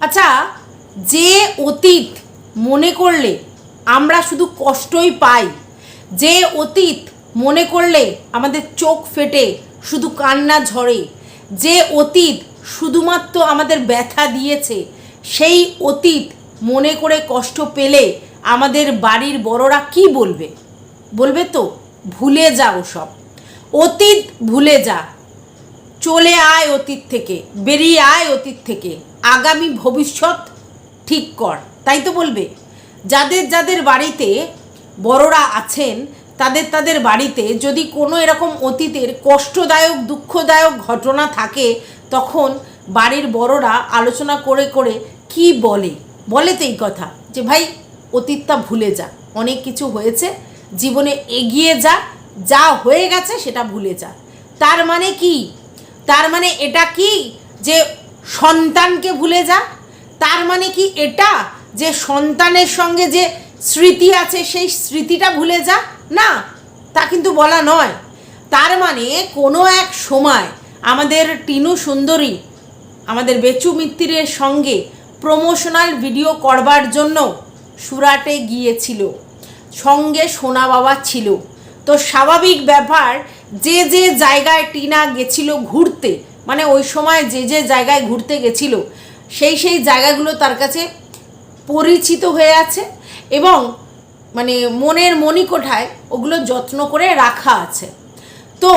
আচ্ছা যে অতীত মনে করলে আমরা শুধু কষ্টই পাই, যে অতীত মনে করলে আমাদের চোখ ফেটে, শুধু কান্না ঝরে, যে অতীত শুধুমাত্র আমাদের ব্যথা দিয়েছে, সেই অতীত মনে করে কষ্ট পেলে আমাদের বাড়ির বড়রা কি বলবে? বলবে তো, ভুলে যাও সব। অতীত ভুলে যা। চলে আয় অতীত থেকে, বেরিয়ে আয় অতীত থেকে। আগামী ভবিষ্যৎ ঠিক কর। তাই তো বলবে। যাদের যাদের বাড়িতে বড়রা আছেন, তাদের তাদের বাড়িতে যদি কোনো এরকম অতীতের কষ্টদায়ক, দুঃখদায়ক ঘটনা থাকে, তখন বাড়ির বড়রা আলোচনা করে করে কি বলে? বলে তো এই কথা যে, ভাই, অতীতটা ভুলে যা। অনেক কিছু হয়েছে, জীবনে এগিয়ে যা। যা হয়ে গেছে, সেটা ভুলে যা। তার মানে কি? তার মানে এটা কি? যে সন্তানকে ভুলে যা। তার মানে কি এটা? যে সন্তানের সঙ্গে যে স্মৃতি আছে, সেই স্মৃতিটা ভুলে যা। না, তা কিন্তু বলা নয়। তার মানে কোনো এক সময় আমাদের টিনু সুন্দরী, আমাদের বেচু মিত্তিরের সঙ্গে প্রমোশনাল ভিডিও করবার জন্য সুরাটে গিয়েছিল। সঙ্গে সোনা বাবা ছিল। তো স্বাভাবিক ব্যাপার, যে যে জায়গায় টিনা গেছিল ঘুরতে মানে ওই সময় যে যে জায়গায় ঘুরতে গেছিল, সেই সেই জায়গাগুলো তার কাছে পরিচিত হয়ে আছে এবং মানে মনের মণিকোঠায় ওগুলো যত্ন করে রাখা আছে। তো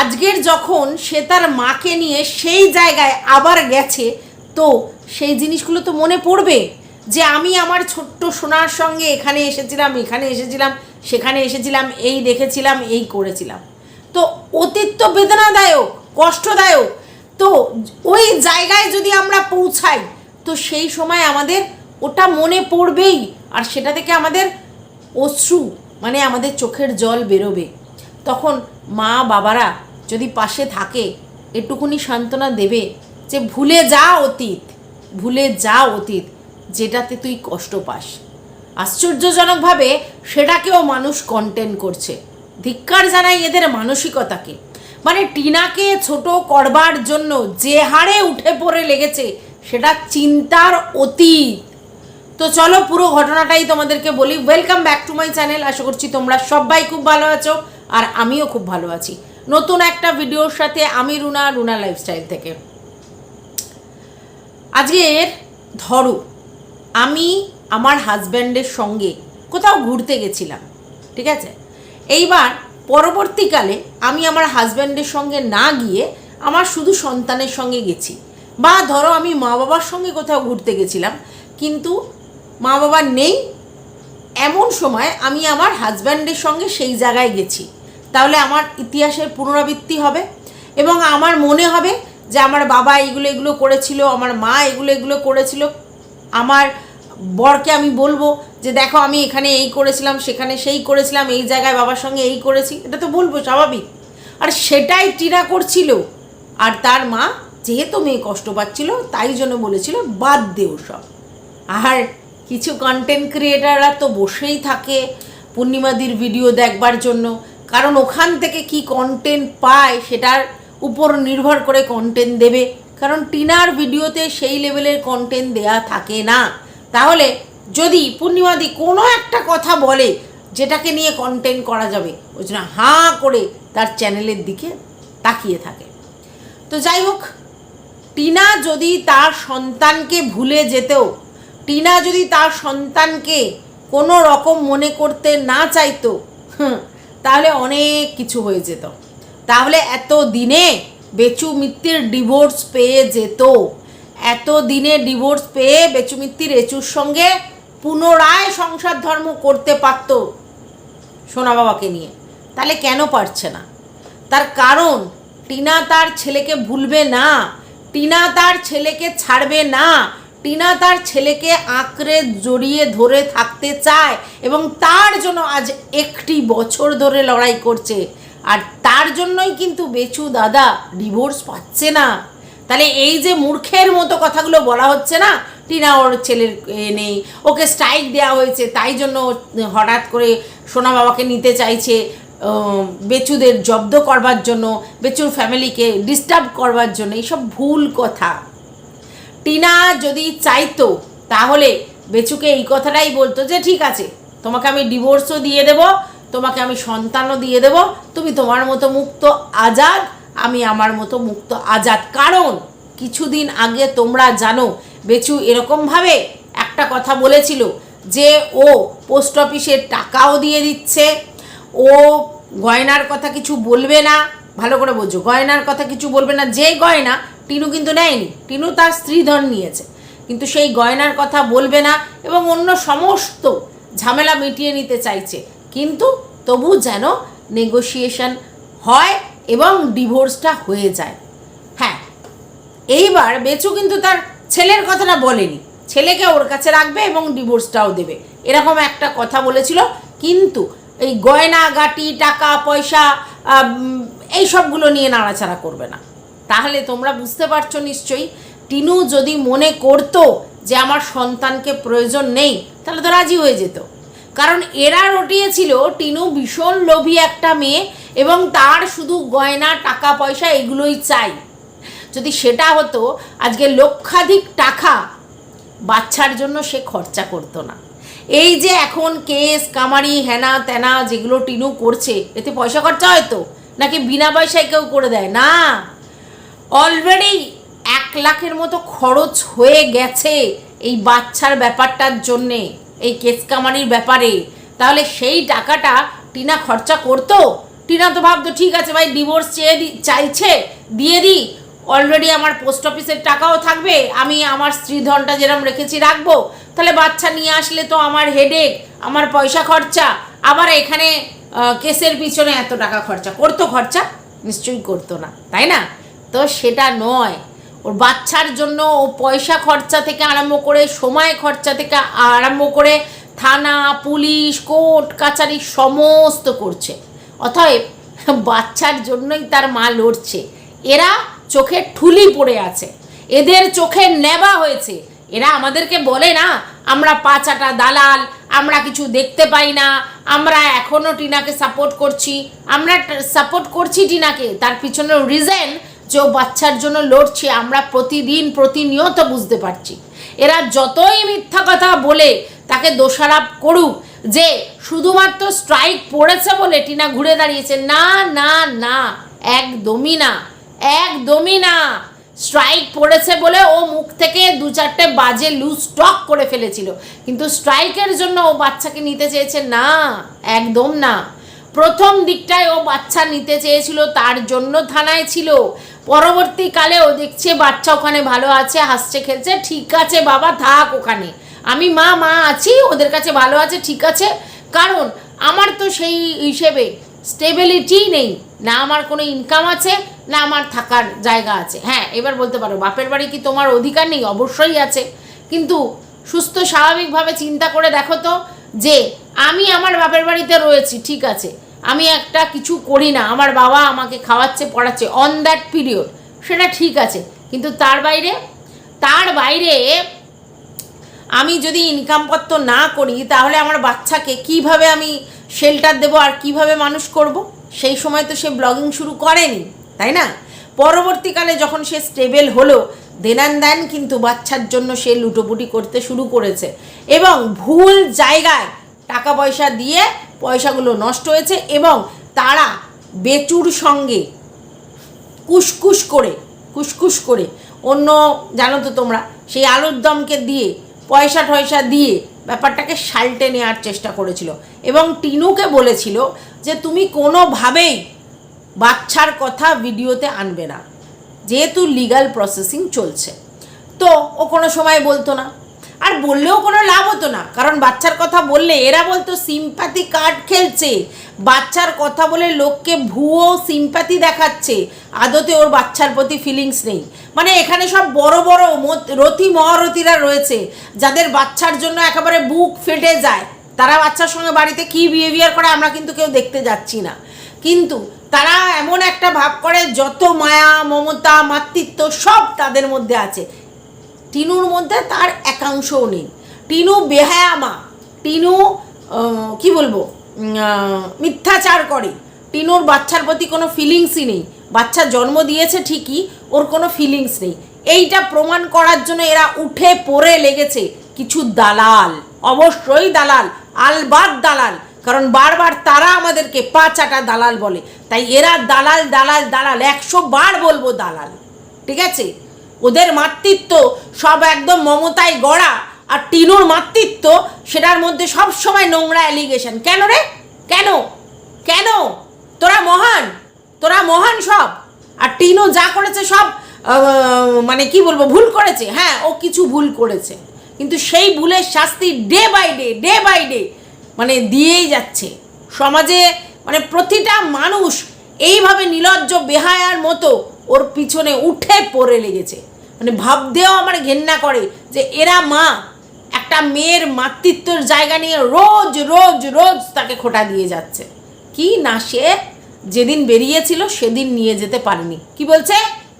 আজকের যখন সে তার মাকে নিয়ে সেই জায়গায় আবার গেছে, তো সেই জিনিসগুলো তো মনে পড়বে যে আমি আমার ছোট্ট সোনার সঙ্গে এখানে এসেছিলাম এখানে এসেছিলাম, সেখানে এসেছিলাম, এই দেখেছিলাম, এই করেছিলাম। তো অতীত তো বেদনাদায়ক। কষ্টদায়ক। তো ওই জায়গায় যদি আমরা পৌঁছাই, তো সেই সময় আমাদের ওটা মনে পড়বেই, আর সেটা থেকে আমাদের অশ্রু মানে আমাদের চোখের জল বেরোবে। তখন মা বাবারা যদি পাশে থাকে, এটুকুনি সান্ত্বনা দেবে যে ভুলে যা অতীত, ভুলে যা অতীত, যেটাতে তুই কষ্ট পাস। আশ্চর্যজনকভাবে সেটাকেও মানুষ কন্টেন্ট করছে। ধিক্কার জানাই এদের মানসিকতাকে। মানে টিনাকে ছোট করবার জন্য যে হারে উঠে পড়ে লেগেছে, সেটা চিন্তার অতীত। তো চলো পুরো ঘটনাটাই তোমাদেরকে বলি। Welcome back to my channel আশা করছি তোমরা সবাই খুব ভালো আছো, আর আমিও খুব ভালো আছি। নতুন একটা ভিডিওর সাথে আমি রুনা রুনা লাইফস্টাইল থেকে। আজকের ধরো, আমি আমার হাজব্যান্ডের সঙ্গে কোথাও ঘুরতে গেছিলাম, ঠিক আছে? এইবার পরবর্তীকালে আমি আমার হাজব্যান্ডের সঙ্গে না গিয়ে আমার শুধু সন্তানের সঙ্গে গেছি। বা ধরো আমি মা বাবার সঙ্গে কোথাও ঘুরতে গেছিলাম, কিন্তু মা বাবা নেই, এমন সময় আমি আমার হাজব্যান্ডের সঙ্গে সেই জায়গায় গেছি। তাহলে আমার ইতিহাসের পুনরাবৃত্তি হবে এবং আমার মনে হবে যে আমার বাবা এগুলো এগুলো করেছিল, আমার মা এগুলো এগুলো করেছিল, আমার বরকে আমি বলব যে দেখো, আমি এখানে এই করেছিলাম, সেখানে সেই করেছিলাম, এই জায়গায় বাবার সঙ্গে এই করেছি। এটা তো বলব, স্বাভাবিক। আর সেটাই টিনা করছিল। আর তার মা যেহেতু মেয়ে কষ্ট পাচ্ছিল, তাই জন্য বলেছিল, বাদ দেও সব আর কিছু কন্টেন্ট ক্রিয়েটাররা তো বসেই থাকে পূর্ণিমাদির ভিডিও দেখবার জন্য। কারণ ওখান থেকে কি কন্টেন্ট পায়, সেটার উপর নির্ভর করে কন্টেন্ট দেবে। কারণ টিনার ভিডিওতে সেই লেভেলের কন্টেন্ট দেয়া থাকে না। তাহলে যদি পূর্ণিমাদি কোনো একটা কথা বলে, যেটাকে নিয়ে কন্টেন্ট করা যাবে, ওই জন্য হাঁ করে তার চ্যানেলের দিকে তাকিয়ে থাকে। তো যাই হোক, টিনা যদি তার সন্তানকে ভুলে যেতেও, টিনা যদি তার সন্তানকে কোনো রকম মনে করতে না চাইতো তাহলে অনেক কিছু হয়ে যেত। তাহলে এত দিনে বেচু মিত্তির ডিভোর্স পেয়ে যেত। এত দিনে ডিভোর্স পেয়ে বেচু রেচুর সঙ্গে পুনরায় সংসার ধর্ম করতে পারত সোনা বাবাকে নিয়ে। তাহলে কেন পারছে না? তার কারণ, টিনা তার ছেলেকে ভুলবে না, টিনা তার ছেলেকে ছাড়বে না, টিনা তার ছেলেকে আঁকড়ে জড়িয়ে ধরে থাকতে চায় এবং তার জন্য আজ একটি বছর ধরে লড়াই করছে। আর তার জন্যই কিন্তু বেচু দাদা ডিভোর্স পাচ্ছে না। তাহলে এই যে মূর্খের মতো কথাগুলো বলা হচ্ছে না, টিনা ওর ছেলের নেই। ওকে স্ট্রাইক দেওয়া হয়েছে, তাই জন্য হঠাৎ করে সোনা বাবাকে নিতে চাইছে বেচুদের জব্দ করবার জন্য, বেচুর ফ্যামিলিকে ডিস্টার্ব করবার জন্য, এইসব ভুল কথা। টিনা যদি চাইতো, তাহলে বেচুকে এই কথাটাই বলতো যে, ঠিক আছে, তোমাকে আমি ডিভোর্সও দিয়ে দেব, তোমাকে আমি সন্তানও দিয়ে দেব, তুমি তোমার মতো মুক্ত, আজাদ আমি আমার মতো মুক্ত আজাদ। কারণ কিছুদিন আগে তোমরা জানো, বেচু এরকমভাবে একটা কথা বলেছিল যে, ও পোস্ট অফিসের টাকাও দিয়ে দিচ্ছে, ও গয়নার কথা কিছু বলবে না। ভালো করে বলছো, গয়নার কথা কিছু বলবে না। যে গয়না টিনু কিন্তু নেয়নি, টিনু তার স্ত্রীধন নিয়েছে। কিন্তু সেই গয়নার কথা বলবে না এবং অন্য সমস্ত ঝামেলা মিটিয়ে নিতে চাইছে। কিন্তু তবু যেন নেগোসিয়েশন হয় এবং ডিভোর্সটা হয়ে যায়। হ্যাঁ এইবার বেচু কিন্তু তার ছেলের কথাটা বলেনি। ছেলেকে ওর কাছে রাখবে এবং ডিভোর্সটাও দেবে। এরকম একটা কথা বলেছিল। কিন্তু এই গয়না, গাটি, টাকা, পয়সা এই সবগুলো নিয়ে নাড়াচাড়া করবে না। তাহলে তোমরা বুঝতে পারছ নিশ্চয়ই, টিনু যদি মনে করতো যে আমার সন্তানকে প্রয়োজন নেই, তাহলে তো রাজি হয়ে যেত। কারণ এরা রটিয়েছিল, টিনু ভীষণ লোভী একটা মেয়ে এবং তার শুধু গয়না, টাকা, পয়সা এগুলোই চাই। যদি সেটা হতো, আজকে লক্ষাধিক টাকা বাচ্চার জন্য সে খরচা করতো না। এই যে এখন কেস, কামারি, হেনা তেনা যেগুলো টিনু করছে, এতে পয়সা খরচা হয়তো নাকি বিনা পয়সায় কেউ করে দেয়? না। অলরেডি এক লাখের মতো খরচ হয়ে গেছে এই বাচ্চার ব্যাপারটার জন্যে, এই কেস কামারির ব্যাপারে। তাহলে সেই টাকাটা টিনা খরচা করতো? টিনা তো ভাবতো, ঠিক আছে ভাই ডিভোর্স চেয়ে চাইছে, দিয়ে দিই। অলরেডি আমার পোস্ট অফিসের টাকাও থাকবে, আমি আমার স্ত্রীধনটা যেরকম রেখেছি রাখব। তাহলে বাচ্চা নিয়ে আসলে তো আমার হেডেক আমার পয়সা খরচা। আবার এখানে কেসের পিছনে এত টাকা খরচা করতো খরচা নিশ্চয়ই করতো না, তাই না? তো সেটা নয়। ওর বাচ্চার জন্য ও পয়সা খরচা থেকে আরম্ভ করে, সময় খরচা থেকে আরম্ভ করে, থানা, পুলিশ, কোর্ট, কাচারি, সমস্ত করছে। অতএব বাচ্চার জন্যই তার মা লড়ছে। এরা চোখে ঠুলি পড়ে আছে। এদের চোখে নেবা হয়েছে। এরা আমাদেরকে বলে না, আমরা পাঁচাটা দালাল, আমরা কিছু দেখতে পাই না, আমরা এখনও টিনাকে সাপোর্ট করছি। আমরা সাপোর্ট করছি টিনাকে। তার পিছনের রিজন যে বাচ্চার জন্য লড়ছে। আমরা প্রতিদিন, প্রতিনিয়ত বুঝতে পারছি। এরা যতই মিথ্যা কথা বলে, তাকে দোষারোপ করুক যে শুধুমাত্র স্ট্রাইক পড়েছে বলে টিনা ঘুরে দাঁড়িয়েছে। না না না, একদমই না একদমই না। স্ট্রাইক পড়েছে বলে ও মুখ থেকে দু চারটে বাজে লুজ স্টক করে ফেলেছিল। কিন্তু স্ট্রাইকের জন্য ও বাচ্চাকে নিতে চেয়েছে না, একদম না। প্রথম দিকটায় ও বাচ্চা নিতে চেয়েছিল, তার জন্য থানায় ছিল। পরবর্তীকালে ও দেখছে বাচ্চা ওখানে ভালো আছে, হাসছে, খেলছে, ঠিক আছে বাবা, থাক ওখানে। আমি মা মা আছি, ওদের কাছে ভালো আছে, ঠিক আছে। কারণ আমার তো সেই হিসেবে স্টেবিলিটি নেই। না আমার কোনো ইনকাম আছে, না আমার থাকার জায়গা আছে। হ্যাঁ এবার বলতে পারো, বাপের বাড়ি কি তোমার অধিকার নেই? অবশ্যই আছে। কিন্তু সুস্থ স্বাভাবিকভাবে চিন্তা করে দেখো তো যে আমি আমার বাপের বাড়িতে রয়েছি, ঠিক আছে। আমি একটা কিছু করি না। আমার বাবা আমাকে খাওয়াচ্ছে, পড়াচ্ছে অন দ্যাট পিরিয়ড সেটা ঠিক আছে। কিন্তু তার বাইরে তার বাইরে আমি যদি ইনকাম পত্র না করি, তাহলে আমার বাচ্চাকে কীভাবে আমি শেল্টার দেবো আর কীভাবে মানুষ করব? সেই সময় তো সে ব্লগিং শুরু করেনি, তাই না? পরবর্তীকালে যখন সে স্টেবেল হলো দেনান দেন কিন্তু বাচ্চার জন্য সে লুটোপুটি করতে শুরু করেছে। এবং ভুল জায়গায় টাকা পয়সা দিয়ে পয়সাগুলো নষ্ট হয়েছে এবং তারা বেচুর সঙ্গে কুসকুস করে কুসকুস করে, অন্য জানো তো তোমরা, সেই আলুর দমকে দিয়ে পয়সা টয়সা দিয়ে ব্যাপারটাকে সাল্টে নেওয়ার চেষ্টা করেছিল। এবং টিনুকে বলেছিল যে, তুমি কোনোভাবেই বাচ্চার কথা ভিডিওতে আনবে না। যেহেতু লিগাল প্রসেসিং চলছে। তো ও কোনো সময় বলতো না। আর বললেও কোনো লাভ হতো না। কারণ বাচ্চার কথা বললে, এরা বলতো, সিম্প্যাথি কার্ড খেলছে। বাচ্চার কথা বলে লোককে ভুয়ো সিম্প্যাথি দেখাচ্ছে। আদতে ওর বাচ্চার প্রতি ফিলিংস নেই। মানে এখানে সব বড় বড় রথী মহারথীরা রয়েছে, যাদের বাচ্চার জন্য একেবারে বুক ফেটে যায়। তারা বাচ্চার সঙ্গে বাড়িতে কী বিহেভিয়ার করে আমরা কিন্তু কেউ দেখতে যাচ্ছি না। কিন্তু তারা এমন একটা ভাব করে, যত মায়া, মমতা, মাতৃত্ব সব তাদের মধ্যে আছে। টিনুর মধ্যে তার একাংশও নেই। টিনু বেহায়ামা। টিনু কি বলব? মিথ্যাচার করে। টিনুর বাচ্চার প্রতি কোনো ফিলিংসই নেই। বাচ্চা জন্ম দিয়েছে ঠিকই, ওর কোনো ফিলিংস নেই। এইটা প্রমাণ করার জন্য এরা উঠে পড়ে লেগেছে কিছু দালাল। অবশ্যই দালাল, আলবাদ দালাল। কারণ বারবার তারা আমাদেরকে পাঁচাটা দালাল বলে। তাই এরা দালাল দালাল দালাল। একশো বার বলব দালাল। ঠিক আছে? ওদের মাতৃত্ব সব একদম মমতায় গড়া আর টিনুর মাতৃত্ব সেটার মধ্যে সব সময় নোংরা অ্যালিগেশন কেন রে? কেন? কেন? তোরা মহান। তোরা মহান সব। আর টিনু যা করেছে সব মানে কি বলব, ভুল করেছে। হ্যাঁ ও কিছু ভুল করেছে। কিন্তু সেই ভুলের শাস্তি day by day day by day মানে দিয়েই যাচ্ছে। সমাজে মানে প্রতিটা মানুষ এইভাবে নিলজ্জ বেহায়ার মতো ওর পিছনে উঠে পড়ে লেগেছে। মানে ভাবতেও আমার ঘেন্না করে যে এরা মা, একটা মেয়ের মাতৃত্বর জায়গা নিয়ে রোজ রোজ রোজ তাকে খোটা দিয়ে যাচ্ছে। কি না সে যেদিন বেরিয়েছিল সেদিন নিয়ে যেতে পারেনি। কি বলছে?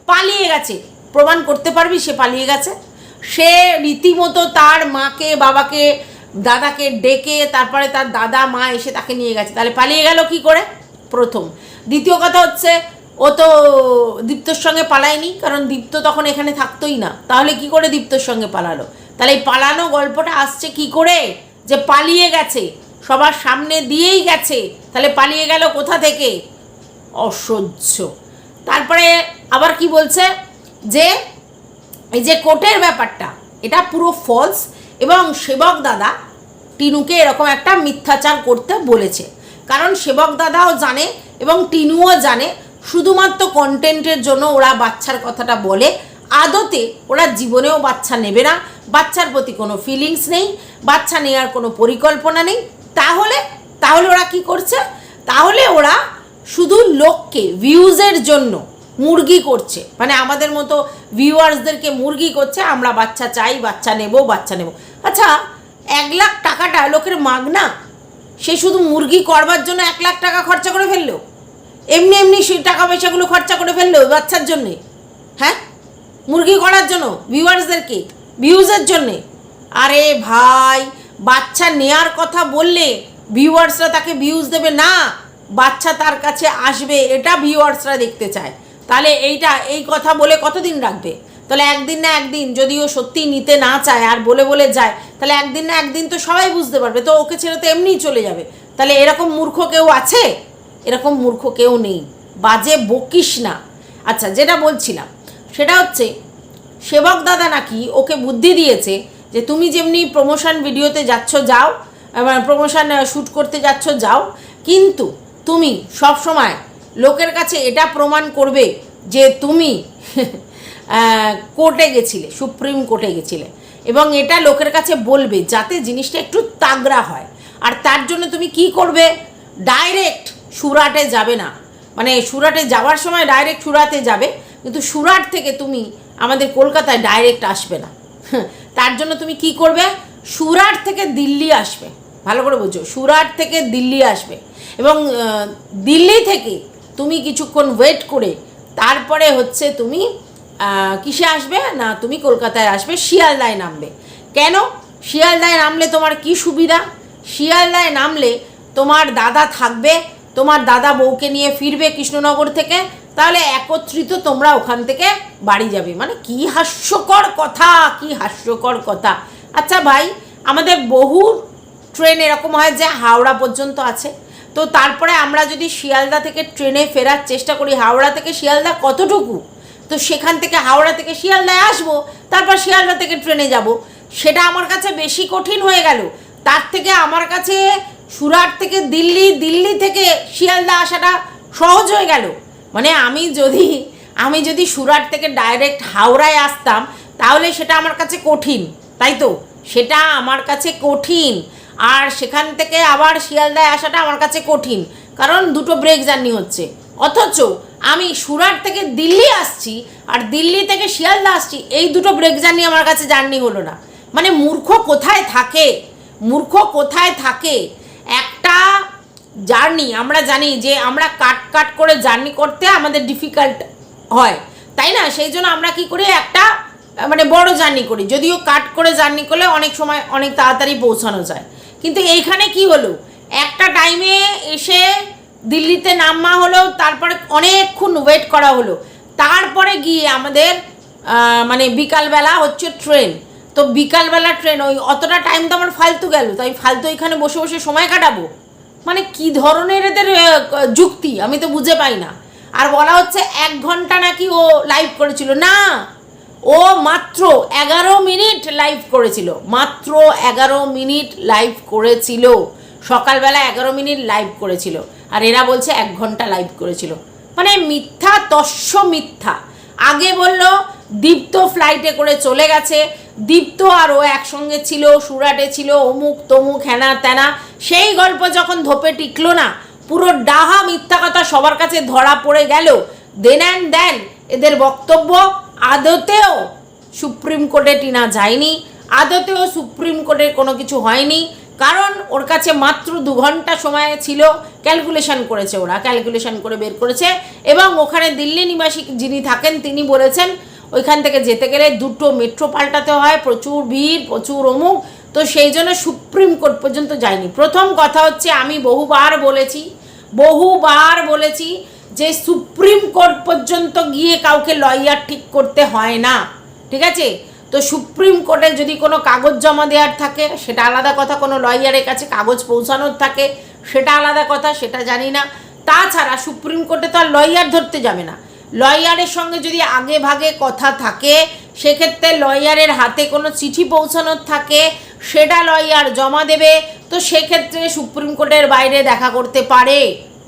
পালিয়ে গেছে। প্রমাণ করতে পারবি সে পালিয়ে গেছে? সে রীতিমতো তার মাকে, বাবাকে, দাদাকে ডেকে তারপরে তার দাদা, মা এসে তাকে নিয়ে গেছে। তাহলে পালিয়ে গেল কি করে? প্রথম। দ্বিতীয় কথা হচ্ছে ও তো দীপ্তর সঙ্গে পালায়নি, কারণ দীপ্ত তখন এখানে থাকতোই না। তাহলে কি করে দীপ্তর সঙ্গে পালালো? তাহলে এই পালানো গল্পটা আসছে কি করে? যে পালিয়ে গেছে, সবার সামনে দিয়েই গেছে, তাহলে পালিয়ে গেল কোথা থেকে? অসহ্য। তারপরে আবার কি বলছে? যে এই যে কোটের ব্যাপারটা, এটা পুরো ফলস এবং সেবক দাদা টিনুকে এরকম একটা মিথ্যাচার করতে বলেছে। কারণ সেবক দাদাও জানে এবং টিনুও জানে শুধুমাত্র কন্টেন্টের জন্য ওরা বাচ্চার কথাটা বলে। আদতে ওরা জীবনেও বাচ্চা নেবে না। বাচ্চার প্রতি কোনো ফিলিংস নেই। বাচ্চা নেওয়ার কোনো পরিকল্পনা নেই। তাহলে তাহলে ওরা কি করছে? তাহলে ওরা শুধু লোককে ভিউজের জন্য মুরগি করছে। মানে আমাদের মতো ভিউয়ার্সদেরকে মুরগি করছে, আমরা বাচ্চা চাই, বাচ্চা নেব বাচ্চা নেব। আচ্ছা এক লাখ টাকাটা লোকের মাগনা? সে শুধু মুরগি করবার জন্য এক লাখ টাকা খরচা করে ফেলল? এমনি এমনি টাকা পয়সাগুলো খরচা করে ফেলল বাচ্চার জন্যে হ্যাঁ? মুরগি করার জন্য ভিউয়ার্সদেরকে ভিউজের জন্যে। আরে ভাই, বাচ্চা নেয়ার কথা বললে ভিউয়ার্সরা তাকে ভিউজ দেবে না, বাচ্চা তার কাছে আসবে, এটা ভিউয়ার্সরা দেখতে চায়। তাহলে এইটা, এই কথা বলে কতদিন রাখবে? তাহলে একদিন না একদিন, যদি ও সত্যি নিতে না চায় আর বলে বলে যায়, তাহলে একদিন না একদিন তো সবাই বুঝতে পারবে, তো ওকে ছেড়ে তো এমনিই চলে যাবে। তাহলে এরকম মূর্খ কেউ আছে? এরকম মূর্খ কেউ নেই। বাজে বকিস না। আচ্ছা যেটা বলছিলাম, সেটা হচ্ছে, সেবক দাদা নাকি ওকে বুদ্ধি দিয়েছে যে তুমি যেমনি প্রমোশন ভিডিওতে যাচ্ছ, যাও প্রমোশন শ্যুট করতে যাচ্ছ, যাও, কিন্তু তুমি সব সময় লোকের কাছে এটা প্রমাণ করবে যে তুমি কোর্টে গেছিলে, সুপ্রিম কোর্টে গেছিলে, এবং এটা লোকের কাছে বলবে যাতে জিনিসটা একটু তাগড়া হয়। আর তার জন্য তুমি কি করবে? ডাইরেক্ট সুরাটে যাবে না। মানে সুরাটে যাওয়ার সময় ডাইরেক্ট সুরাতে যাবে, কিন্তু সুরাট থেকে তুমি আমাদের কলকাতায় ডাইরেক্ট আসবে না। তার জন্য তুমি কি করবে? সুরাট থেকে দিল্লি আসবে। ভালো করে বুঝো সুরাট থেকে দিল্লি আসবে। এবং দিল্লি থেকে তুমি কিছুক্ষণ ওয়েট করে, তারপরে হচ্ছে তুমি কিসে আসবে? না, তুমি কলকাতায় আসবে, শিয়ালদায় নামবে। কেন? শিয়ালদায় নামলে তোমার কি সুবিধা? শিয়ালদায় নামলে তোমার দাদা থাকবে তোমার দাদা বউকে নিয়ে ফিরবে কৃষ্ণনগর থেকে, তাহলে একত্রিত তোমরা ওখান থেকে বাড়ি যাবে। মানে কি হাস্যকর কথা, কি হাস্যকর কথা। আচ্ছা ভাই, আমাদের বহু ট্রেন এরকম হয় যে হাওড়া পর্যন্ত আছে। তো তারপরে আমরা যদি শিয়ালদা থেকে ট্রেনে ফেরার চেষ্টা করি, হাওড়া থেকে শিয়ালদা কতটুকু? তো সেখান থেকে হাওড়া থেকে শিয়ালদায় আসব, তারপর শিয়ালদা থেকে ট্রেনে যাব। সেটা আমার কাছে বেশি কঠিন হয়ে গেল। তার থেকে আমার কাছে সুরাট থেকে দিল্লি দিল্লি থেকে শিয়ালদা আসাটা সহজ হয়ে গেল। মানে আমি যদি আমি যদি সুরাট থেকে ডাইরেক্ট হাওড়ায় আসতাম, তাহলে সেটা আমার কাছে কঠিন, তাই তো? সেটা আমার কাছে কঠিন। আর সেখান থেকে আবার শিয়ালদায় আসাটা আমার কাছে কঠিন, কারণ দুটো ব্রেক জার্নি হচ্ছে। অথচ আমি সুরাট থেকে দিল্লি আসছি, আর দিল্লি থেকে শিয়ালদা আসছি, এই দুটো ব্রেক জার্নি আমার কাছে জার্নি হলো না। মানে মূর্খ কোথায় থাকে? মূর্খ কোথায় থাকে? জার্নি, আমরা জানি যে আমরা কাট কাট করে জার্নি করতে আমাদের ডিফিকাল্ট হয়, তাই না? সেই জন্য আমরা কি করি, একটা মানে বড় জার্নি করি, যদিও কাট করে জার্নি করলে অনেক সময় অনেক তাড়াতাড়ি পৌঁছানো যায়। কিন্তু এইখানে কি হলো? একটা টাইমে এসে দিল্লিতে নামা হলো, তারপরে অনেকক্ষণ ওয়েট করা হলো। তারপরে গিয়ে আমাদের মানে বিকালবেলা হচ্ছে ট্রেন তো বিকালবেলা ট্রেন ওই অতটা টাইম তো আমার ফালতু গেল, তাই ফালতু এখানে বসে বসে সময় কাটাবো? মানে কি ধরনের এদের যুক্তি? আমি তো বুঝে পাই না। আর বলা হচ্ছে এক ঘণ্টা নাকি ও লাইভ করেছিল। না, ও মাত্র এগারো মিনিট লাইভ করেছিল। মাত্র এগারো মিনিট লাইভ করেছিল। সকালবেলা এগারো মিনিট লাইভ করেছিল। আর এরা বলছে এক ঘণ্টা লাইভ করেছিল। মানে মিথ্যা, তস্য মিথ্যা। আগে বলল, দীপ্ত ফ্লাইটে করে চলে গেছে। দীপ্ত আর ও একসঙ্গে ছিল, সুরাটে ছিল, অমুক তমুক হেনা তেনা সেই গল্প যখন ধোপে টিকলো না, পুরো ডাহা মিথ্যা কথা সবার কাছে ধরা পড়ে গেল। দেন অ্যান্ড দেন এদের বক্তব্য আদতেও সুপ্রিম কোর্টে টিনা যায়নি, আদতেও সুপ্রিম কোর্টের কোনো কিছু হয়নি, কারণ ওর কাছে মাত্র দু ঘণ্টা সময় ছিল ক্যালকুলেশন করেছে ওরা ক্যালকুলেশন করে বের করেছে, এবং ওখানে দিল্লি নিবাসী যিনি থাকেন তিনি বলেছেন, ওইখান থেকে যেতে গেলে দুটো মেট্রো পাল্টাতে হয়, প্রচুর ভিড়, প্রচুর অমুক তো সেই জন্য সুপ্রিম কোর্ট পর্যন্ত যায়নি। প্রথম কথা হচ্ছে, আমি বহুবার বলেছি বহুবার বলেছি যে সুপ্রিম কোর্ট পর্যন্ত গিয়ে কাউকে লয়ার ঠিক করতে হয় না। ঠিক আছে? তো সুপ্রিম কোর্টে যদি কোনো কাগজ জমা দেওয়ার থাকে, সেটা আলাদা কথা, কোনো লয়ারের কাছে কাগজ পৌঁছানোর থাকে, সেটা আলাদা কথা, সেটা জানি না। তাছাড়া সুপ্রিম কোর্টে তো আর লয়ার ধরতে যাবে না। লয়ারের সঙ্গে যদি আগে ভাগে কথা থাকে, সেক্ষেত্রে লয়ারের হাতে কোনো চিঠি পৌঁছানোর থাকে সেটা লয়ার জমা দেবে তো সেক্ষেত্রে সুপ্রিম কোর্টের বাইরে দেখা করতে পারে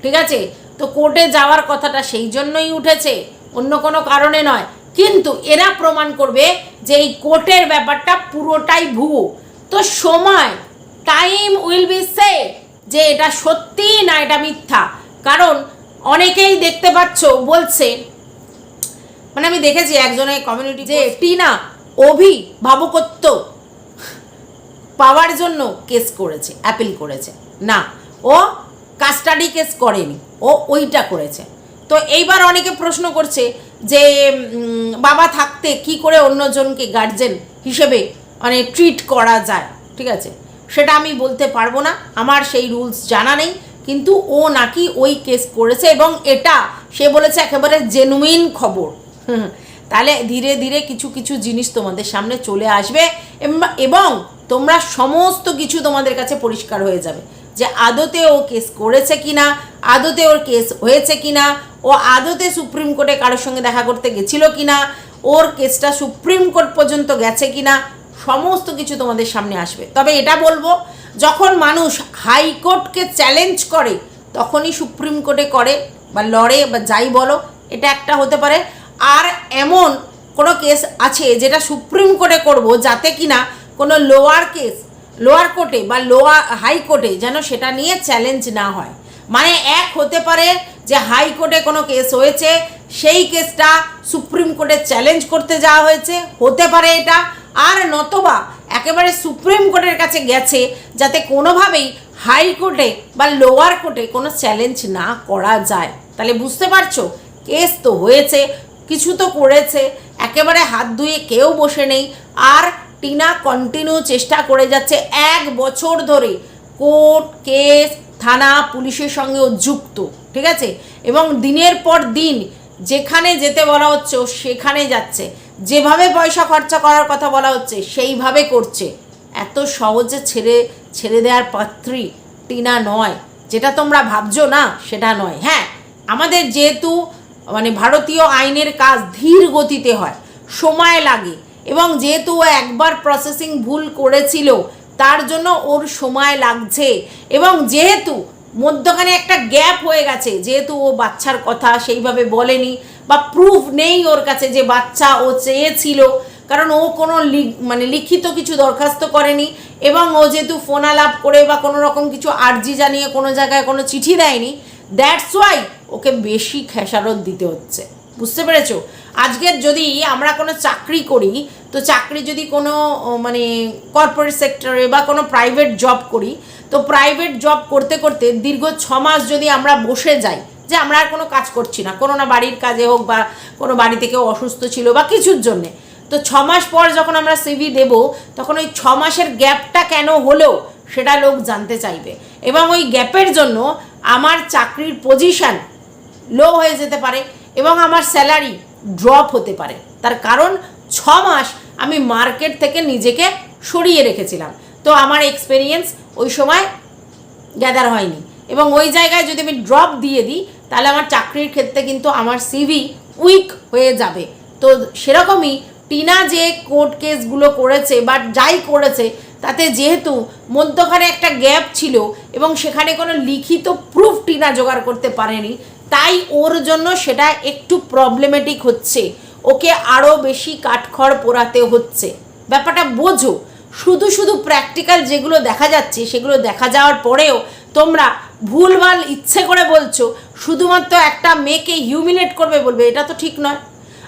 ঠিক আছে? তো কোর্টে যাওয়ার কথাটা সেই জন্যই উঠেছে অন্য কোনো কারণে নয়। কিন্তু এরা প্রমাণ করবে যে এই কোর্টের ব্যাপারটা পুরোটাই ভুয়ো। তো সময় টাইম উইল বি সে যে এটা সত্যি না এটা মিথ্যা। কারণ অনেকেই দেখতে পাচ্ছ বলছে মানে আমি দেখেছি একজনের কমিউনিটি যে টিনা অভি ভাবকত্ব পাওয়ার জন্য কেস করেছে অ্যাপিল করেছে। না, ও কাস্টাডি কেস করেনি, ও ওইটা করেছে। তো এইবার অনেকে প্রশ্ন করছে যে বাবা থাকতে কি করে অন্যজনকে গার্জেন হিসেবে মানে ট্রিট করা যায়, ঠিক আছে? সেটা আমি বলতে পারব না, আমার সেই রুলস জানা নেই, কিন্তু ও নাকি ওই কেস করেছে এবং এটা সে বলেছে একেবারে জেনুইন খবর। তাহলে ধীরে ধীরে কিছু কিছু জিনিস তোমাদের সামনে চলে আসবে এবং তোমরা সমস্ত কিছু তোমাদের কাছে পরিষ্কার হয়ে যাবে। যে আদতে ও কেস করেছে কি না আদতে ওর কেস হয়েছে কিনা, ও আদতে সুপ্রিম কোর্টে কারোর সঙ্গে দেখা করতে গেছিল কি না ওর কেসটা সুপ্রিম কোর্ট পর্যন্ত গেছে কিনা, সমস্ত কিছু তোমাদের সামনে আসবে। তবে এটা বলব, যখন মানুষ হাইকোর্টকে চ্যালেঞ্জ করে, তখনই সুপ্রিম কোর্টে করে, বা লড়ে, বা যাই বলো, এটা একটা হতে পারে। আর এমন কোনো কেস আছে যেটা সুপ্রিম কোর্টে করব যাতে কিনা কোনো লোয়ার কেস লোয়ার কোর্টে বা লোয়ার হাইকোর্টে যেন সেটা নিয়ে চ্যালেঞ্জ না হয়। মানে এক হতে পারে যে হাইকোর্টে কোনো কেস হয়েছে, সেই কেসটা সুপ্রিম কোর্টে চ্যালেঞ্জ করতে যাওয়া হয়েছে, হতে পারে এটা, আর নতবা একেবারে সুপ্রিম কোর্টের কাছে গেছে, যাতে কোনোভাবেই হাইকোর্টে বা লোয়ার কোর্টে কোনো চ্যালেঞ্জ না করা যায়। তাহলে বুঝতে পারছ? কেস তো হয়েছে, কিছু তো করেছে, একেবারে হাত ধুয়ে কেউ বসে নেই, আর টিনা কন্টিনিউ চেষ্টা করে যাচ্ছে এক বছর ধরে। কোর্ট কেস, থানা, পুলিশের সঙ্গে ও যুক্ত, ঠিক আছে? এবং দিনের পর দিন যেখানে যেতে বলা হচ্ছে সেখানে যাচ্ছে। যেভাবে পয়সা খরচা করার কথা বলা হচ্ছে, সেইভাবে করছে। এত সহজে ছেড়ে ছেড়ে দেওয়ার পাত্রী টিনা নয়। যেটা তোমরা ভাবছ না, সেটা নয়। হ্যাঁ আমাদের যেহেতু মানে ভারতীয় আইনের কাজ ধীর গতিতে হয়, সময় লাগে এবং যেহেতু ও একবার প্রসেসিং ভুল করেছিল, তার জন্য ওর সময় লাগছে। এবং যেহেতু মধ্যখানে একটা গ্যাপ হয়ে গেছে, যেহেতু ও বাচ্চার কথা সেইভাবে বলেনি বা প্রুফ নেই ওর কাছে যে বাচ্চা ও চেয়েছিল, কারণ ও কোনো মানে লিখিত কিছু দরখাস্ত করেনি এবং ও যেহেতু ফোন আলাপ করে বা কোনো রকম কিছু আর্জি জানিয়ে কোনো জায়গায় কোনো চিঠি দেয়নি দ্যাটস ওয়াই ওকে বেশি খেসারত দিতে হচ্ছে। বুঝতে পেরেছ? আজকের যদি আমরা কোনো চাকরি করি, তো চাকরি যদি কোনো মানে কর্পোরেট সেক্টরে বা কোনো প্রাইভেট জব করি, তো প্রাইভেট জব করতে করতে দীর্ঘ ছ মাস যদি আমরা বসে যাই, যে আমরা আর কোনো কাজ করছি না, কোনো না বাড়ির কাজে হোক বা কোনো বাড়ি থেকে অসুস্থ ছিল বা কিছুর জন্যে, তো ছ মাস পর যখন আমরা সিভি দেব, তখন ওই ছ মাসের গ্যাপটা কেন হলেও সেটা লোক জানতে চাইবে। এবং ওই গ্যাপের জন্য আমার চাকরির পজিশন লো হয়ে যেতে পারে। এবং আমার স্যালারি ড্রপ হতে পারে। তার কারণ ছ মাস আমি মার্কেট থেকে নিজেকে সরিয়ে রেখেছিলাম। তো আমার এক্সপেরিয়েন্স ওই সময় গ্যাদার হয়নি। এবং ওই জায়গায় যদি আমি ড্রপ দিয়ে দিই, তাহলে আমার চাকরির ক্ষেত্রে কিন্তু আমার সিভি উইক হয়ে যাবে। তো সেরকমই টিনা যে কোর্ট কেসগুলো করেছে বা যাই করেছে, তাতে যেহেতু মধ্যখানে একটা গ্যাপ ছিল এবং সেখানে কোনো লিখিত প্রুফ টিনা জোগাড় করতে পারেনি তাই ওর জন্য সেটা একটু প্রবলেমেটিক হচ্ছে। ওকে আরও বেশি কাঠখড় পোড়াতে হচ্ছে। ব্যাপারটা বোঝো। শুধু শুধু প্র্যাকটিক্যাল যেগুলো দেখা যাচ্ছে, সেগুলো দেখা যাওয়ার পরেও তোমরা ভুলভাল ইচ্ছে করে বলছো, শুধুমাত্র একটা মেয়েকে হিউমিলেট করবে বলবে, এটা তো ঠিক নয়।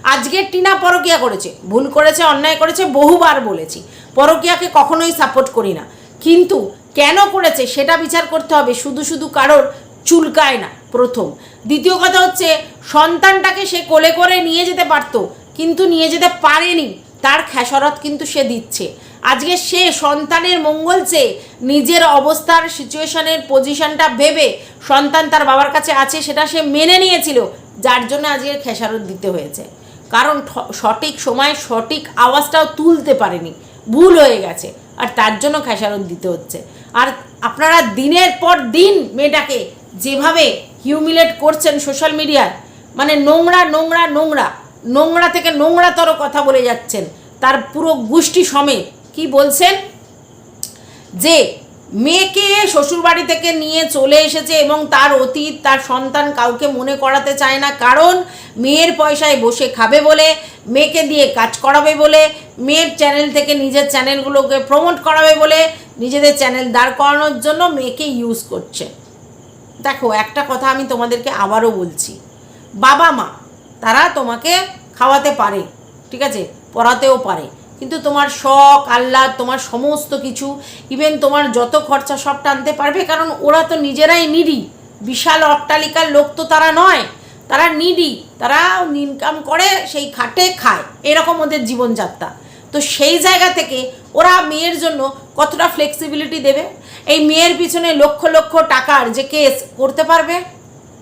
আজকের টিনা পরকিয়া করেছে, ভুল করেছে, অন্যায় করেছে, বহুবার বলেছি। পরকিয়াকে কখনোই সাপোর্ট করি না। কিন্তু কেন করেছে, সেটা বিচার করতে হবে। শুধু শুধু কারোর চুলকায় না, প্রথম। দ্বিতীয় কথা হচ্ছে, সন্তানটাকে সে কোলে করে নিয়ে যেতে পারতো, কিন্তু নিয়ে যেতে পারেনি। তার খেসরত কিন্তু সে দিচ্ছে। আজকে সে সন্তানের মঙ্গল চেয়ে নিজের অবস্থার সিচুয়েশনের পজিশনটা ভেবে সন্তান তার বাবার কাছে আছে সেটা সে মেনে নিয়েছিল, যার জন্য আজকে খেসারত দিতে হয়েছে। কারণ সঠিক সময় সঠিক আওয়াজটাও তুলতে পারেনি। ভুল হয়ে গেছে, আর তার জন্য খেসারত দিতে হচ্ছে। আর আপনারা দিনের পর দিন মেয়েটাকে যেভাবে হিউমিলেট করছেন সোশ্যাল মিডিয়ায় মানে নোংরা নোংরা নোংরা নোংরা থেকে নোংরাতর কথা বলে যাচ্ছেন, তার পুরো গোষ্ঠী সমেত, কি বলছেন? যে মেয়েকে শ্বশুরবাড়ি থেকে নিয়ে চলে এসেছে এবং তার অতীত, তার সন্তান কাউকে মনে করাতে চায় না, কারণ মেয়ের পয়সায় বসে খাবে বলে, মেয়েকে দিয়ে কাজ করাবে বলে, মেয়ের চ্যানেল থেকে নিজের চ্যানেলগুলোকে প্রমোট করাবে বলে, নিজেদের চ্যানেল দাঁড় করানোর জন্য মেয়েকে ইউজ করছে। দেখো, একটা কথা আমি তোমাদেরকে আবারও বলছি। বাবা, মা, তারা তোমাকে খাওয়াতে পারে, ঠিক আছে? পড়াতেও পারে। কিন্তু তোমার শখ, আহ্লাদ, তোমার সমস্ত কিছু ইভেন তোমার যত খরচা সব টানতে পারবে, কারণ ওরা তো নিজেরাই নিডি বিশাল অট্টালিকার লোক তো তারা নয়। তারা নিডি তারা ইনকাম করে, সেই খাটে খায়। এরকম ওদের জীবনযাত্রা। তো সেই জায়গা থেকে ওরা মেয়ের জন্য কতটা ফ্লেক্সিবিলিটি দেবে? এই মেয়ের পিছনে লক্ষ লক্ষ টাকার যে কেস করতে পারবে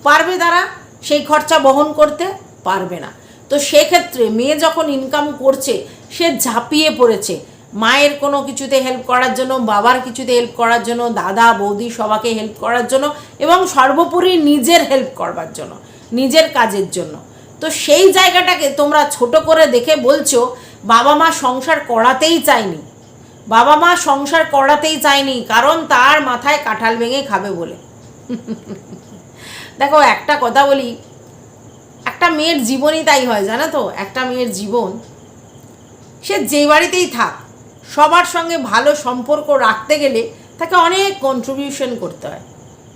পারবে তারা, সেই খরচা বহন করতে পারবে না। তো সেক্ষেত্রে মেয়ে যখন ইনকাম করছে, সে ঝাঁপিয়ে পড়েছে। মায়ের কোনো কিছুতে হেল্প করার জন্য, বাবার কিছুতে হেল্প করার জন্য, দাদা, বৌদি সবাকে হেল্প করার জন্য এবং সর্বোপরি নিজের হেল্প করবার জন্য, নিজের কাজের জন্য। তো সেই জায়গাটাকে তোমরা ছোট করে দেখে বলছো, বাবা মা সংসার করাতেই চায়নি। বাবা মা সংসার করাতেই চায়নি, কারণ তার মাথায় কাঁঠাল ভেঙে খাবে বলে। দেখো, একটা কথা বলি, একটা মেয়ের জীবনই তাই হয়, জানো তো? একটা মেয়ের জীবন, সে যে বাড়িতেই থাক, সবার সঙ্গে ভালো সম্পর্ক রাখতে গেলে তাকে অনেক কন্ট্রিবিউশন করতে হয়,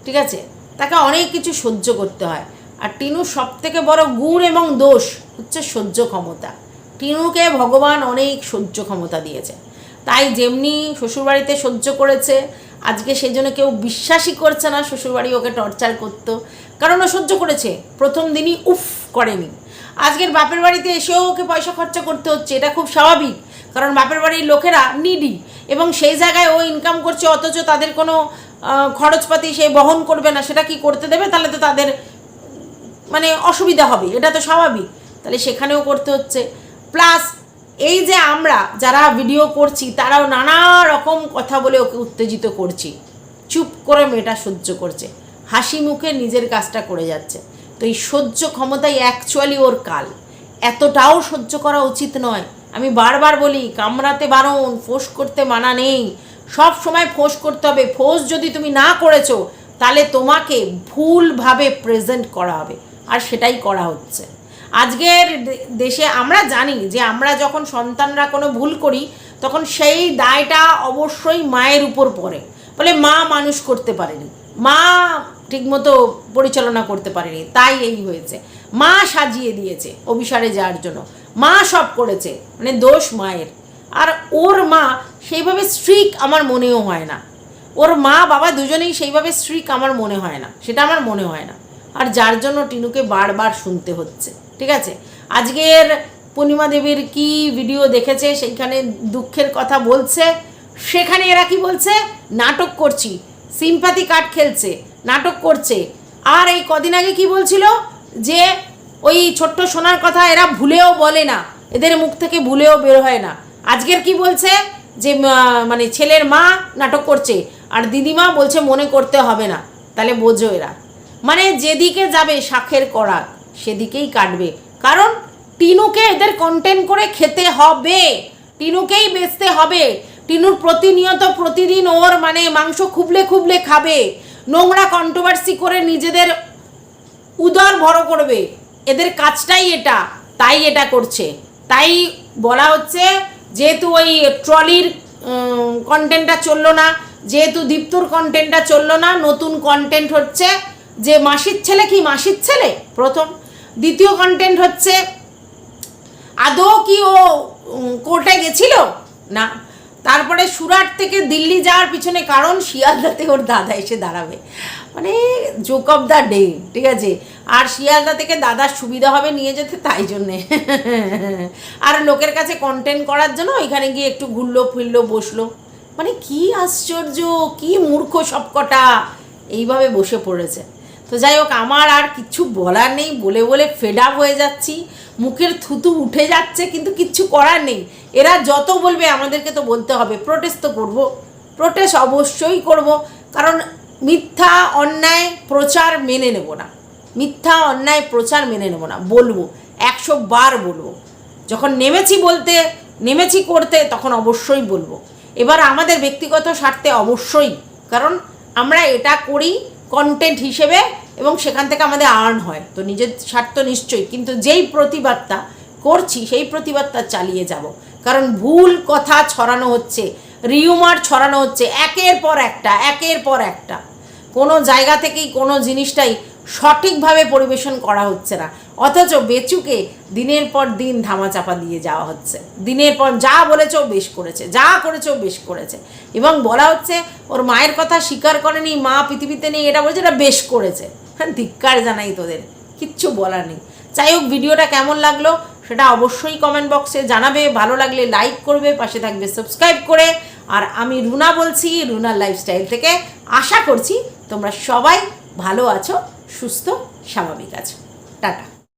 ঠিক আছে? তাকে অনেক কিছু সহ্য করতে হয়। আর টিনুর সব থেকে বড় গুণ এবং দোষ হচ্ছে সহ্য ক্ষমতা। টিনুকে ভগবান অনেক সহ্য ক্ষমতা দিয়েছে। তাই যেমনি শ্বশুরবাড়িতে সহ্য করেছে, আজকে সেই জন্য কেউ বিশ্বাসই করছে না শ্বশুরবাড়ি ওকে টর্চার করতো। কারণ ও সহ্য করেছে, প্রথম দিনই উফ করেনি। আজকের বাপের বাড়িতে এসেও ওকে পয়সা খরচা করতে হচ্ছে, এটা খুব স্বাভাবিক। কারণ বাপের বাড়ির লোকেরা নিডি এবং সেই জায়গায় ও ইনকাম করছে, অথচ তাদের কোনো খরচপাতি সে বহন করবে না, সেটা কি করতে দেবে? তাহলে তো তাদের মানে অসুবিধা হবে, এটা তো স্বাভাবিক। তাহলে সেখানেও করতে হচ্ছে। প্লাস এই যে আমরা যারা ভিডিও করছি, তারাও নানা রকম কথা বলে ওকে উত্তেজিত করছি। চুপ করে মেয়েটা সহ্য করছে। হাসি মুখে নিজের কাজটা করে যাচ্ছে। তো এই সহ্য ক্ষমতাই অ্যাকচুয়ালি ওর কাল। এতটাও সহ্য করা উচিত নয়। আমি বারবার বলি, কামড়াতে বারণ, ফোঁস করতে মানা নেই। সব সময় ফোঁস করতে হবে। ফোঁস যদি তুমি না করেছ, তাহলে তোমাকে ভুলভাবে প্রেজেন্ট করা হবে। আর সেটাই করা হচ্ছে। আজকের দেশে আমরা জানি যে আমরা যখন সন্তানরা কোনো ভুল করি, তখন সেই দায়টা অবশ্যই মায়ের উপর পড়ে। বলে মা মানুষ করতে পারেনি। মা ঠিকমতো পরিচালনা করতে পারেনি। তাই এই হয়েছে। মা সাজিয়ে দিয়েছে অভিসারে যাওয়ার জন্য। মা সব করেছে মানে দোষ মায়ের। আর ওর মা সেইভাবে স্ট্রিক আমার মনেও হয় না। ওর মা বাবা দুজনেই সেইভাবে স্ট্রিক আমার মনে হয় না। সেটা আমার মনে হয় না। আর যার জন্য টিনুকে বারবার শুনতে হচ্ছে। ঠিক আছে? আজকের পূর্ণিমা দেবীর কি ভিডিও দেখেছে, সেইখানে দুঃখের কথা বলছে, সেখানে এরা কি বলছে? নাটক করছি সিম্পাতি কার্ড খেলছে, নাটক করছে। আর এই কদিন আগে কি বলছিল? যে ওই ছোট্ট সোনার কথা এরা ভুলেও বলে না, এদের মুখ থেকে ভুলেও বের হয় না। আজকের কি বলছে? যে মানে ছেলের মা নাটক করছে, আর দিদিমা বলছে মনে করতে হবে না, তাহলে বোঝো এরা। মানে যেদিকে যাবে শাখের করা সেদিকেই কাটবে। কারণ টিনুকে এদের কন্টেন্ট করে খেতে হবে। টিনুকেই বেচতে হবে। টিনুর প্রতিনিয়ত প্রতিদিন ওর মানে মাংস খুবলে খুবলে খাবে। নোংরা কন্ট্রোভার্সি করে নিজেদের উদর ভরো করবে। এদের কাজটাই এটা, তাই এটা করছে। তাই বলা হচ্ছে, যেহেতু ওই ট্রলির কন্টেন্টটা চলল না, যেহেতু দীপ্তর কন্টেন্টটা চলল না, নতুন কন্টেন্ট হচ্ছে যে মাসির ছেলে কি মাসির ছেলে? প্রথম। দ্বিতীয় কন্টেন্ট হচ্ছে, আদৌ কি ও কোর্টে গেছিল? না। তারপরে সুরাট থেকে দিল্লি যাওয়ার পিছনে কারণ, শিয়ালদাতে ওর দাদা এসে দাঁড়াবে। মানে জোক অফ দ্য ডে ঠিক আছে? আর শিয়ালদা থেকে দাদার সুবিধা হবে নিয়ে যেতে, তাই জন্যে। আর লোকের কাছে কন্টেন্ট করার জন্য ওইখানে গিয়ে একটু ঘুরলো, ফিরলো, বসল। মানে কি আশ্চর্য, কি মূর্খ সবকটা। এইভাবে বসে পড়েছে। তো যাই হোক, আমার আর কিচ্ছু বলার নেই, বলে বলে ফেড আপ হয়ে যাচ্ছি। মুখের থুতু উঠে যাচ্ছে, কিন্তু কিচ্ছু করার নেই। এরা যত বলবে আমাদেরকে তো বলতে হবে প্রোটেস্ট তো করব। প্রোটেস্ট অবশ্যই করব, কারণ মিথ্যা অন্যায় প্রচার মেনে নেব না। মিথ্যা অন্যায় প্রচার মেনে নেব না, বলব, একশো বার বলব। যখন নেমেছি বলতে, নেমেছি করতে, তখন অবশ্যই বলব। এবার আমাদের ব্যক্তিগত স্বার্থে অবশ্যই, কারণ আমরা এটা করি কন্টেন্ট হিসেবে এবং সেখান থেকে আমাদের আর্ন হয়। তো নিজের স্বার্থ নিশ্চয়ই, কিন্তু যেই প্রতিবাদটা করছি, সেই প্রতিবাদটা চালিয়ে যাব। কারণ ভুল কথা ছড়ানো হচ্ছে রিউমার ছড়ানো হচ্ছে, একের পর একটা, একের পর একটা। কোনো জায়গা থেকেই কোনো জিনিসটাই সঠিকভাবে পরিবেশন করা হচ্ছে না। অথচ বেচুকে দিনের পর দিন ধামাচাপা দিয়ে যাওয়া হচ্ছে। দিনের পর যা বলেছ ও বেশ করেছে, যা করেছে ও বেশ করেছে। এবং বলা হচ্ছে, ওর মায়ের কথা স্বীকার করেনি, মা পৃথিবীতে নেই, এটা বলছে, এটা বেশ করেছে। হ্যাঁ ধিক্কার জানাই তোদের, কিচ্ছু বলার নেই। যাই হোক, ভিডিওটা কেমন লাগল সেটা অবশ্যই কমেন্ট বক্সে জানাবে। ভালো লাগলে লাইক করবে, পাশে থাকবে সাবস্ক্রাইব করে। আর আমি রুনা বলছি, রুনার লাইফস্টাইল থেকে। আশা করছি তোমরা সবাই ভালো আছো সুস্থ স্বাভাবিক আছে। টাটা।